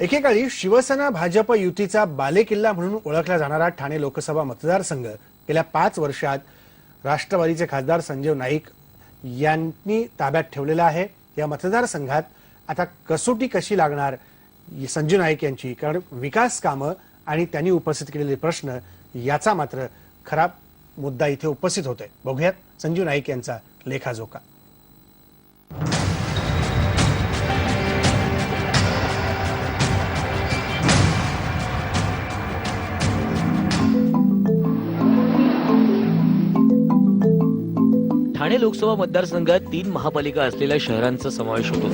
एकेकाळी शिवसेना भाजप युतीचा बालेकिल्ला म्हणून ओळखला जाणारा ठाणे लोकसभा मतदारसंघ गेल्या पाच वर्षात राष्ट्रवादीचे खासदार संजीव नाईक यांनी ताब्यात ठेवलेला आहे. या मतदारसंघात आता कसोटी कशी लागणार संजीव नाईक यांची? कारण विकास कामं आणि त्यांनी उपस्थित केलेले प्रश्न याचा मात्र खराब मुद्दा इथे उपस्थित होतोय. बघूयात संजीव नाईक यांचा लेखाजोखा. ठाणे लोकसभा मतदारसंघात तीन महापालिका असलेल्या शहरांचा समावेश होतो.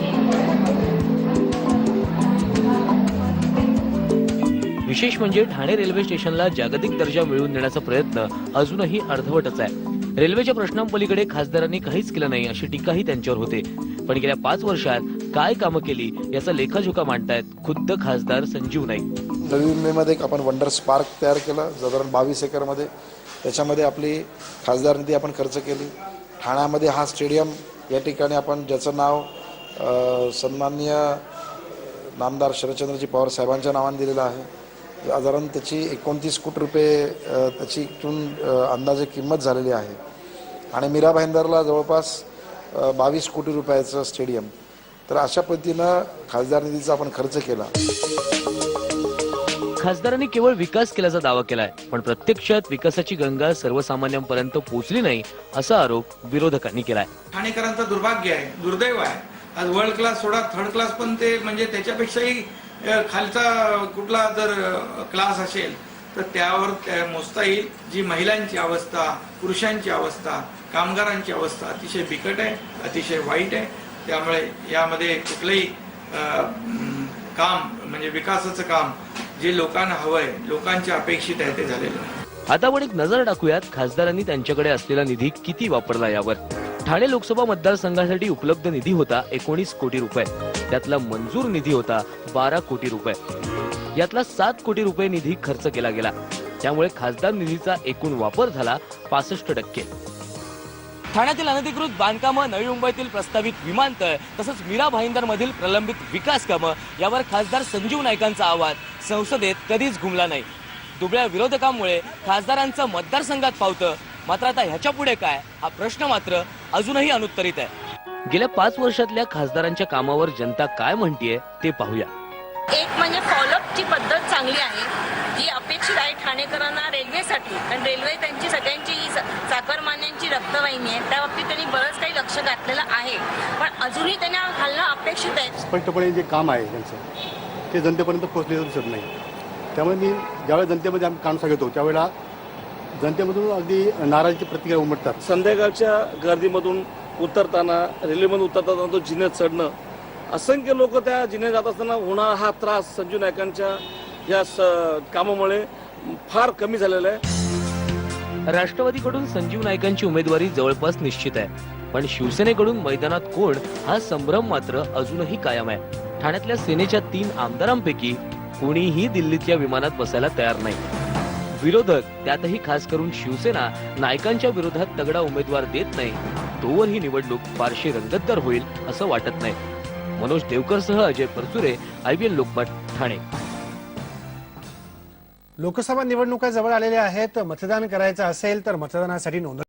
विशेष म्हणजे ठाणे रेल्वे स्टेशनला जागतिक दर्जा मिळवून देण्याचा प्रयत्न अजूनही अर्धवटच आहे. रेल्वेच्या प्रश्नांपलीकडे खासदारांनी काहीच केलं नाही अशी टीकाही त्यांच्यावर होते. पण गेल्या पाच वर्षात काय कामं केली याचा लेखाजोखा मांडतायत खुद्द खासदार संजीव नाईक. नवी मुंबईमध्ये एक आपण वंडर स्पार्क तयार केलं साधारण बावीस एकरमध्ये. त्याच्यामध्ये आपली खासदार निधी आपण खर्च केली. ठाण्यामध्ये हा स्टेडियम या ठिकाणी आपण ज्याचं नाव सन्माननीय नामदार शरदचंद्रजी पवार साहेबांच्या नावाने दिलेलं आहे. साधारण त्याची एकोणतीस कोटी रुपये त्याची इथून अंदाजे किंमत झालेली आहे. आणि मीरा भाईंदरला जवळपास बावीस कोटी रुपयाचं स्टेडियम. तर अशा पद्धतीनं खासदार निधीचा आपण खर्च केला. खासदारांनी केवळ विकास केल्याचा दावा केलाय पण प्रत्यक्षात विकासाची गंगा सर्वसामान्यांपर्यंत पोहोचली नाही असा आरोप विरोधकांनी केलाय. ठाणेकरांचा दुर्भाग्य आहे दुर्दैव आहे. आज वर्ल्ड क्लास सोडा थर्ड क्लास पण ते म्हणजे त्याच्यापेक्षाही खालचा कुठला जर क्लास असेल तर त्यावर मोजता येईल जी महिलांची अवस्था पुरुषांची अवस्था कामगारांची अवस्था अतिशय बिकट आहे अतिशय वाईट आहे. त्यामुळे यामध्ये कुठलंही काम म्हणजे विकासाचं काम जे लोकांना हवंय लोकांच्या अपेक्षित आहे ते झालेलं आता आपण एक नजर टाकूयात खासदारांनी त्यांच्याकडे असलेला निधी किती वापरला यावर. ठाणे लोकसभा मतदारसंघासाठी उपलब्ध निधी होता एकोणीस कोटी रुपये. त्यातला मंजूर निधी होता बारा कोटी रुपये. यातला सात कोटी रुपये निधी खर्च केला गेला. त्यामुळे खासदार निधीचा एकूण वापर झाला पासष्ट टक्के. ठाण्यातील अनधिकृत बांधकामं नवी मुंबईतील प्रस्तावित विमानतळ तसंच मीरा भाईंदर मधील प्रलंबित विकास कामं यावर खासदार संजीव नाईकांचा आवाज संसदेत कधीच घुमला नाही. दुबळ्या विरोधकांमुळे खासदारांचं मतदारसंघात पावतं मात्र आता ह्याच्या पुढे काय हा प्रश्न मात्र अजूनही अनुत्तरित आहे. गेल्या पाच वर्षातल्या खासदारांच्या कामावर जनता काय म्हणतीये ते पाहूया. एक म्हणजे फॉलोअपची पद्धत चांगली आहे जी अपेक्षित आहे ठाणेकरांना रेल्वेसाठी कारण रेल्वे त्यांची रक्तवाहिनी आहे त्या बाबतीत त्यांनी बरंच काही लक्ष घातलेलं आहे. पण अजूनही त्यांना घालणं अपेक्षित आहे. स्पष्टपणे जे काम आहे त्यांचं ते जनतेपर्यंत पोहोचलेलं दिसत नाही. त्यामुळे मी ज्यावेळेस जनतेमध्ये आम्ही काम सांगतो त्यावेळेला जनतेमधून अगदी नाराजीची प्रतिक्रिया उमटतात. संध्याकाळच्या गर्दीमधून उतरताना रेल्वेमधून उतरताना तो जिने चढणं असंख्य लोक त्या जिने जात असताना होणारा हा त्रास संजू नायकांच्या या स कामामुळे फार कमी झालेला आहे. राष्ट्रवादीकडून संजीव नाईकांची उमेदवारी जवळपास निश्चित आहे. पण शिवसेनेकडून मैदानात कोण हा संभ्रम मात्र अजूनही कायम आहे. ठाण्यातल्या सेनेच्या तीन आमदारांपैकी कोणीही दिल्लीतल्या विमानात बसायला तयार नाही. विरोधक त्यातही खास करून शिवसेना नायकांच्या विरोधात तगडा उमेदवार देत नाही. तोवर ही निवडणूक फारशी रंगतदार होईल असं वाटत नाही. मनोज देवकरसह अजय परचुरे आयबीएन लोकमत ठाणे. लोकसभा निवडणुका जवळ आलेल्या आहेत. मतदान करायचं असेल तर मतदानासाठी नोंदणी